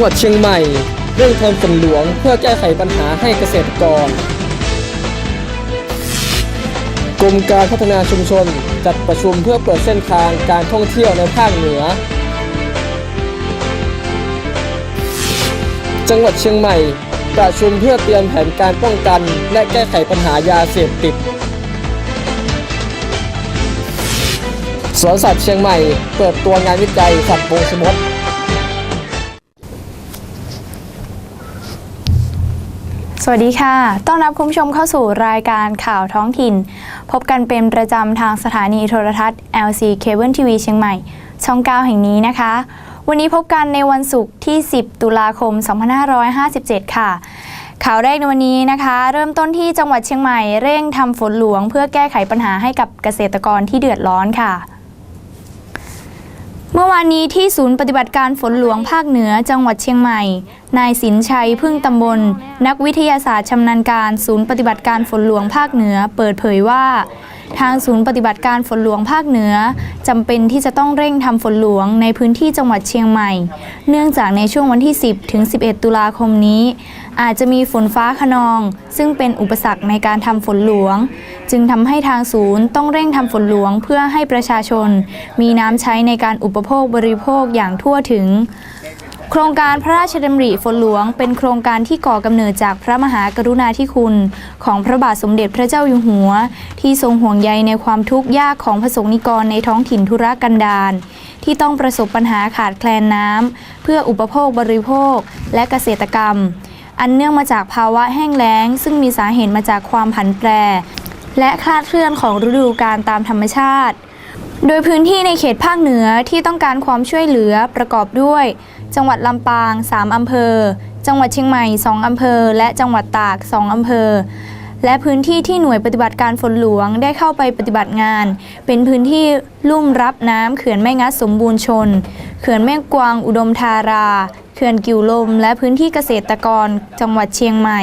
งหวัดเชียงใหม่เร่งทำฝนหลวงเพื่อแก้ไขปัญหาให้เกษตรกร กรมการพัฒนาชุมชนจัดประชุมเพื่อเปิดเส้นทางการท่องเที่ยวในภาคเหนือ จังหวัดเชียงใหม่ ประชุมเพื่อเตรียมแผนการป้องกันและแก้ไขปัญหายาเสพติดสวนสัตว์เชียงใหม่ เปิดตัวงานวิจัยสัตว์วงชมด สวัสดีค่ะ ต้อนรับคุณผู้ชมเข้าสู่รายการข่าวท้องถิ่น พบกันเป็นประจำทางสถานีโทรทัศน์ LC Cable TV เชียงใหม่ ช่อง 9 แห่งนี้นะคะ วันนี้พบกันในวันศุกร์ที่ 10 ตุลาคม 2557 ค่ะ ข่าวแรกในวันนี้นะคะ เริ่มต้นที่จังหวัดเชียงใหม่เร่งทำฝนหลวง เพื่อแก้ไขปัญหาให้กับเกษตรกรที่เดือดร้อนค่ะ เมื่อวานนี้ที่ศูนย์ปฏิบัติการฝนหลวงภาคเหนือจังหวัดเชียงใหม่ นายสินชัยพึ่งตำบล นักวิทยาศาสตร์ชำนาญการศูนย์ปฏิบัติการฝนหลวงภาคเหนือ เปิดเผยว่า ทางศูนย์ปฏิบัติการฝนหลวงภาคเหนือจำเป็นที่จะต้องเร่งทำฝนหลวงในพื้นที่จังหวัดเชียงใหม่ เนื่องจากในช่วงวันที่ 10 ถึง 11 ตุลาคมนี้ อาจจะมีฝนฟ้าขนอง ซึ่งเป็นอุปสรรคในการทำฝนหลวง จึงทำให้ทางศูนย์ต้องเร่งทำฝนหลวงเพื่อให้ประชาชน มีน้ำใช้ในการอุปโภคบริโภคอย่างทั่วถึง โครงการพระราชดำริฝนหลวง เป็นโครงการที่ก่อกำเนิดจากพระมหากรุณาธิคุณ ของพระบาทสมเด็จพระเจ้าอยู่หัว ที่ทรงห่วงใยในความทุกข์ยากของพระสงฆ์นิกรในท้องถิ่นธุรกันดารที่ต้องประสบปัญหาขาดแคลนน้ำเพื่ออุปโภคบริโภคและเกษตรกรรม อันเนื่องมาจากภาวะแห้งแล้ง ซึ่งมีสาเหตุมาจากความผันแปร และคลาดเคลื่อนของฤดูกาลตามธรรมชาติ โดยพื้นที่ในเขตภาคเหนือที่ต้องการความช่วยเหลือประกอบด้วย จังหวัดลำปาง 3 อำเภอ จังหวัดเชียงใหม่ 2 อำเภอ และจังหวัดตาก 2 อำเภอและพื้นที่ที่หน่วยปฏิบัติการฝนหลวงได้เข้าไปปฏิบัติงาน เป็นพื้นที่ลุ่มรับน้ำเขื่อนแม่งัดสมบูรณ์ชน เขื่อนแม่กวางอุดมธารา ขื่อนกิวลม และพื้นที่เกษตรกรจังหวัดเชียงใหม่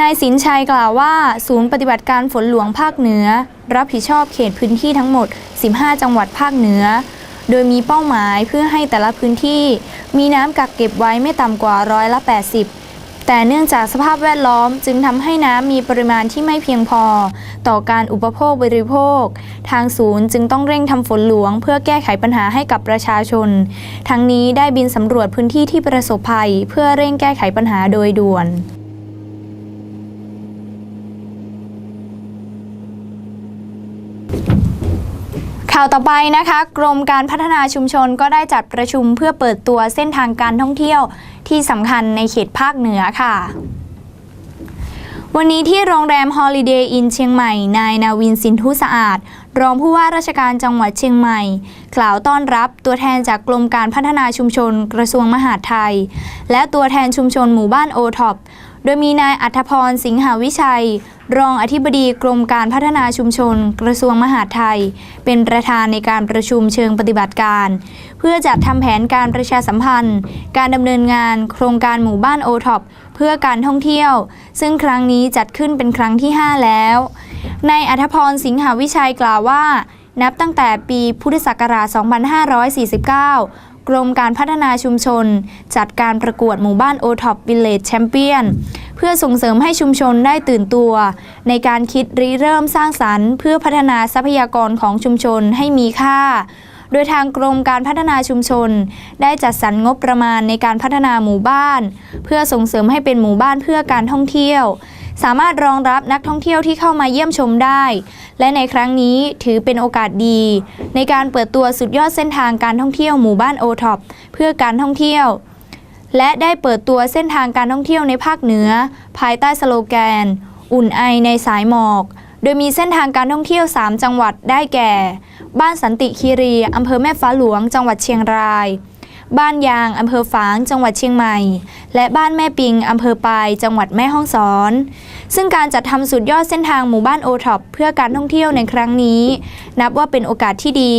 นายสินชัยกล่าวว่า ศูนย์ปฏิบัติการฝนหลวงภาคเหนือ รับผิดชอบเขตพื้นที่ทั้งหมด 15 จังหวัดภาคเหนือ โดยมีเป้าหมายเพื่อให้แต่ละพื้นที่ มีน้ำกักเก็บไว้ไม่ต่ำกว่าร้อยละ 80 แต่เนื่องจากสภาพแวดล้อมจึงทำให้น้ำมีปริมาณที่ไม่เพียงพอ ต่อการอุปโภคบริโภค ทางศูนย์จึงต้องเร่งทำฝนหลวง เพื่อแก้ไขปัญหาให้กับประชาชน ทั้งนี้ได้บินสำรวจพื้นที่ที่ประสบภัย เพื่อเร่งแก้ไขปัญหาโดยด่วนาวต่อไปนะคะ กรมการพัฒนาชุมชนก็ได้จัดประชุมเพื่อเปิดตัวเส้นทางการท่องเที่ยวที่สำคัญในเขตภาคเหนือค่ะวันนี้ที่โรงแรม Holiday Inn เชียงใหม่ นายนาวินสินทุสะอาด รองผู้ว่าราชการจังหวัดเชียงใหม่ กล่าวต้อนรับตัวแทนจากกรมการพัฒนาชุมชนกระทรวงมหาดไทย และตัวแทนชุมชนหมู่บ้านโอท็อป โดยมีนายอัธพรสิงหาวิชัย รองอธิบดีกรมการพัฒนาชุมชน กระทรวงมหาดไทย เป็นประธานในการประชุมเชิงปฏิบัติการ เพื่อจัดทำแผนการประชาสัมพันธ์ การดำเนินงาน โครงการหมู่บ้านโอท็อปเพื่อการท่องเที่ยว ซึ่งครั้งนี้จัดขึ้นเป็นครั้งที่ 5 แล้วนายอัธพรสิงหาวิชัยกล่าวว่านับตั้งแต่ปีพุทธศักราช 2549 กรมการพัฒนาชุมชน จัดการประกวดหมู่บ้านโอท็อปวิลเลจแชมเปี้ยนเพื่อส่งเสริมให้ชุมชนได้ตื่นตัว ในการคิดริเริ่มสร้างสรรค์ เพื่อพัฒนาทรัพยากรของชุมชนให้มีค่า โดยทางกรมการพัฒนาชุมชน ได้จัดสรรงบประมาณในการพัฒนาหมู่บ้าน เพื่อส่งเสริมให้เป็นหมู่บ้านเพื่อการท่องเที่ยว สามารถรองรับนักท่องเที่ยวที่เข้ามาเยี่ยมชมได้ และในครั้งนี้ถือเป็นโอกาสดี ในการเปิดตัวสุดยอดเส้นทางการท่องเที่ยวหมู่บ้านโอท็อปเพื่อการท่องเที่ยว และได้เปิดตัวเส้นทางการท่องเที่ยวในภาคเหนือ ภายใต้สโลแกน อุ่นไอในสายหมอก โดยมีเส้นทางการท่องเที่ยว 3 จังหวัดได้แก่ บ้านสันติคีรีอำเภอแม่ฟ้าหลวง จังหวัดเชียงราย บ้านยางอำเภอฝาง จังหวัดเชียงใหม่ และบ้านแม่ปิงอำเภอปาย จังหวัดแม่ฮ่องสอน ซึ่งการจัดทำสุดยอดเส้นทางหมู่บ้านโอท็อปเพื่อการท่องเที่ยวในครั้งนี้ นับว่าเป็นโอกาสที่ดี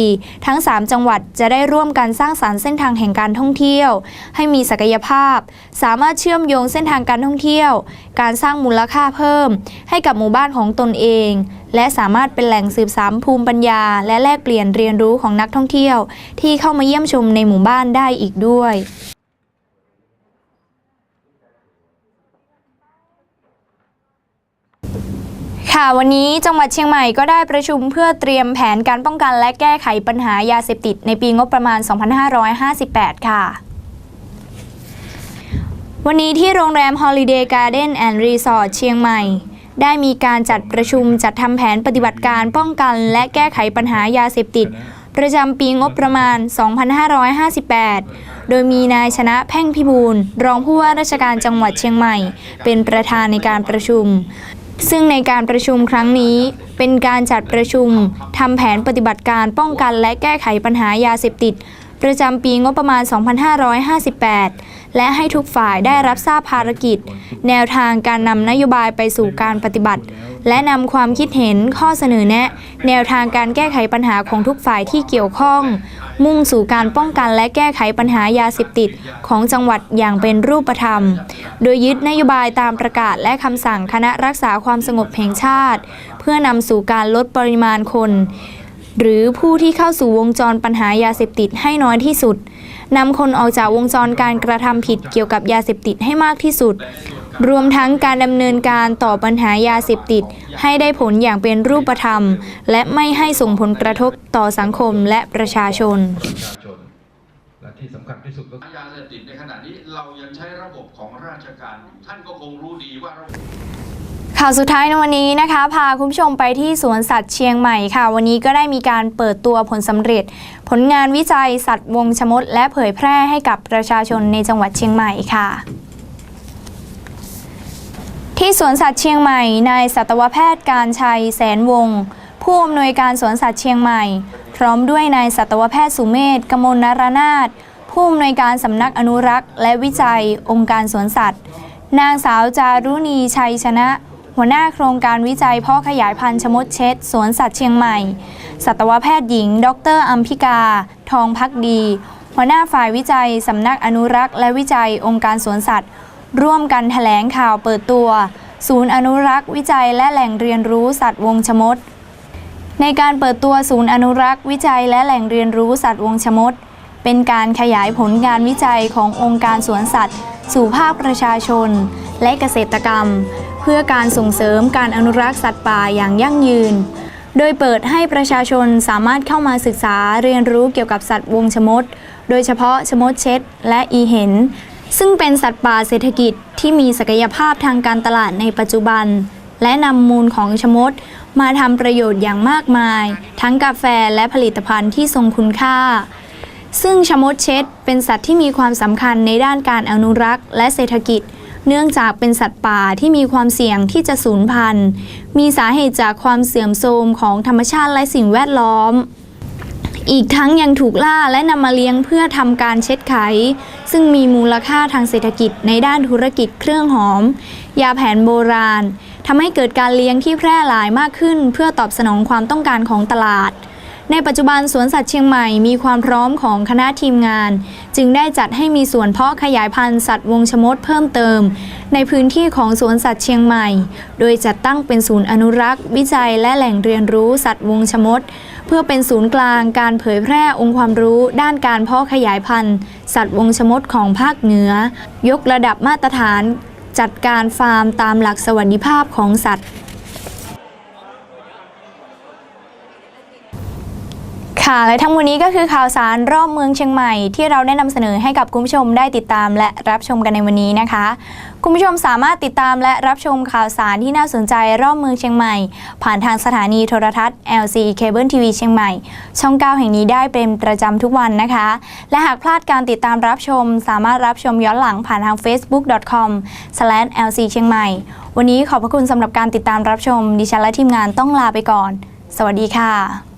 ทั้ง 3 จังหวัดจะได้ร่วมกันสร้างสารรค์เส้นทางแห่งการท่องเที่ยว ให้มีศักยภาพ สามารถเชื่อมโยงเส้นทางการท่องเที่ยว การสร้างมูลค่าเพิ่ม ให้กับหมู่บ้านของตนเอง และสามารถเป็นแหล่งสืบสามภูมิปัญญา และแลกเปลี่ยนเรียนรู้ของนักท่องเที่ยว ที่เข้ามาเยี่ยมชมในหมู่บ้านได้อีกด้วยค่ะวันนี้จังหวัดเชียงใหม่ก็ได้ประชุมเพื่อเตรียมแผนการป้องกันและแก้ไขปัญหายาเสพติดในปีงบประมาณ 2558 ค่ะ วันนี้ที่โรงแรม Holiday Garden and Resort เชียงใหม่ ได้มีการจัดประชุมจัดทำแผนปฏิบัติการป้องกันและแก้ไขปัญหายาเสพติด ประจำปีงบประมาณ 2558 โดยมีนายชนะแพ่งพิบูลรองผู้ว่าราชการจังหวัดเชียงใหม่ เป็นประธานในการประชุม ซึ่งในการประชุมครั้งนี้เป็นการจัดประชุมทำแผนปฏิบัติการป้องกันและแก้ไขปัญหายาเสพติด ประจำปีงบประมาณ 2558 และให้ทุกฝ่ายได้รับทราบภารกิจ แนวทางการนำนโยบายไปสู่การปฏิบัติ และนำความคิดเห็นข้อเสนอแนะ แนวทางการแก้ไขปัญหาของทุกฝ่ายที่เกี่ยวข้อง มุ่งสู่การป้องกันและแก้ไขปัญหายาเสพติดของจังหวัดอย่างเป็นรูปธรรม โดยยึดนโยบายตามประกาศและคำสั่งคณะรักษาความสงบแห่งชาติ เพื่อนำสู่การลดปริมาณคน หรือผู้ที่เข้าสู่วงจรปัญหายาเสพติดให้น้อยที่สุดนำคนออกจากวงจรการกระทำผิดเกี่ยวกับยาเสพติดให้มากที่สุด รวมทั้งการดำเนินการต่อปัญหายาเสพติด ให้ได้ผลอย่างเป็นรูปธรรม และไม่ให้ส่งผลกระทบต่อสังคมและประชาชนประชาชนและที่สำคัญที่สุดก็คือยาเสพติดในขณะนี้เรายังใช้ระบบของราชการอยู่ท่านก็คงรู้ดีว่าระบบ ข่าวสุดท้ายในวันนี้นะคะ พาคุณผู้ชมไปที่สวนสัตว์เชียงใหม่ค่ะ วันนี้ก็ได้มีการเปิดตัวผลสำเร็จ ผลงานวิจัยสัตว์วงชมด และเผยแพร่ให้กับประชาชนในจังหวัดเชียงใหม่ค่ะที่สวนสัตว์เชียงใหม่นายสัตวแพทย์การชัยแสนวงศ์ผู้อำนวยการสวนสัตว์เชียงใหม่ พร้อมด้วยนายสัตวแพทย์สุเมธกมลนารนาถผู้อำนวยการสำนักอนุรักษ์ และวิจัยองค์การสวนสัตว์ นางสาวจารุณีชัยชนะ หัวหน้าโครงการวิจัยพ่อขยายพันธุ์ชมดเช็ดสวนสัตว์เชียงใหม่ สัตวแพทย์หญิง ดรอัมพิกา ทองพักดี หัวหน้าฝ่ายวิจัย สำนักอนุรักษ์ และวิจัยองค์การสวนสัตว์ ร่วมกันแถลงข่าวเปิดตัว ศูนย์อนุรักษ์ วิจัยและแหล่งเรียนรู้สัตว์วงชมด ในการเปิดตัวศูนย์อนุรักษ์วิจัยและแหล่งเรียนรู้สัตว์วงชมด เป็นการขยายผลงานวิจัยขององค์การสวนสัตว์ สู่ภาคประชาชน และเกษตรกรรม เพื่อการส่งเสริมการอนุรักษ์สัตว์ป่าอย่างยั่งยืน โดยเปิดให้ประชาชนสามารถเข้ามาศึกษาเรียนรู้เกี่ยวกับสัตว์วงชมด โดยเฉพาะชมดเช็ดและอีเห็น ซึ่งเป็นสัตว์ป่าเศรษฐกิจที่มีศักยภาพทางการตลาดในปัจจุบัน และนำมูลของชมด มาทำประโยชน์อย่างมากมาย ทั้งกาแฟและผลิตภัณฑ์ที่ทรงคุณค่าซึ่งชมดเช็ดเป็นสัตว์ที่มีความสำคัญในด้านการอนุรักษ์และเศรษฐกิจ เนื่องจากเป็นสัตว์ป่าที่มีความเสี่ยงที่จะสูญพันธุ์ มีสาเหตุจากความเสื่อมโทรมของธรรมชาติและสิ่งแวดล้อม อีกทั้งยังถูกล่าและนำมาเลี้ยงเพื่อทำการเช็ดไข ซึ่งมีมูลค่าทางเศรษฐกิจในด้านธุรกิจเครื่องหอม ยาแผนโบราณทำให้เกิดการเลี้ยงที่แพร่หลายมากขึ้น เพื่อตอบสนองความต้องการของตลาด ในปัจจุบันสวนสัตว์เชียงใหม่มีความพร้อมของคณะทีมงาน จึงได้จัดให้มีสวนเพาะขยายพันธุ์สัตว์วงชมดเพิ่มเติม ในพื้นที่ของสวนสัตว์เชียงใหม่ โดยจัดตั้งเป็นศูนย์อนุรักษ์ วิจัยและแหล่งเรียนรู้สัตว์วงชมด เพื่อเป็นศูนย์กลางการเผยแพร่องค์ความรู้ ด้านการเพาะขยายพันธุ์ สัตว์วงชมดของภาคเหนือ ยกระดับมาตรฐาน จัดการฟาร์มตามหลักสวัสดิภาพของสัตว์ ค่ะ และทั้งหมดนี้ก็คือข่าวสารรอบเมืองเชียงใหม่ ที่เราได้นำเสนอให้กับคุณผู้ชมได้ติดตามและรับชมกันในวันนี้นะคะ คุณผู้ชมสามารถติดตามและรับชมข่าวสารที่น่าสนใจรอบเมืองเชียงใหม่ ผ่านทางสถานีโทรทัศน์ LC Cable TV เชียงใหม่ ช่อง 9 แห่งนี้ได้เป็นประจำทุกวันนะคะ และหากพลาดการติดตามรับชม สามารถรับชมย้อนหลังผ่านทาง facebook.com/lc เชียงใหม่ วันนี้ขอบพระคุณสำหรับการติดตามรับชม ดิฉันและทีมงานต้องลาไปก่อน สวัสดีค่ะ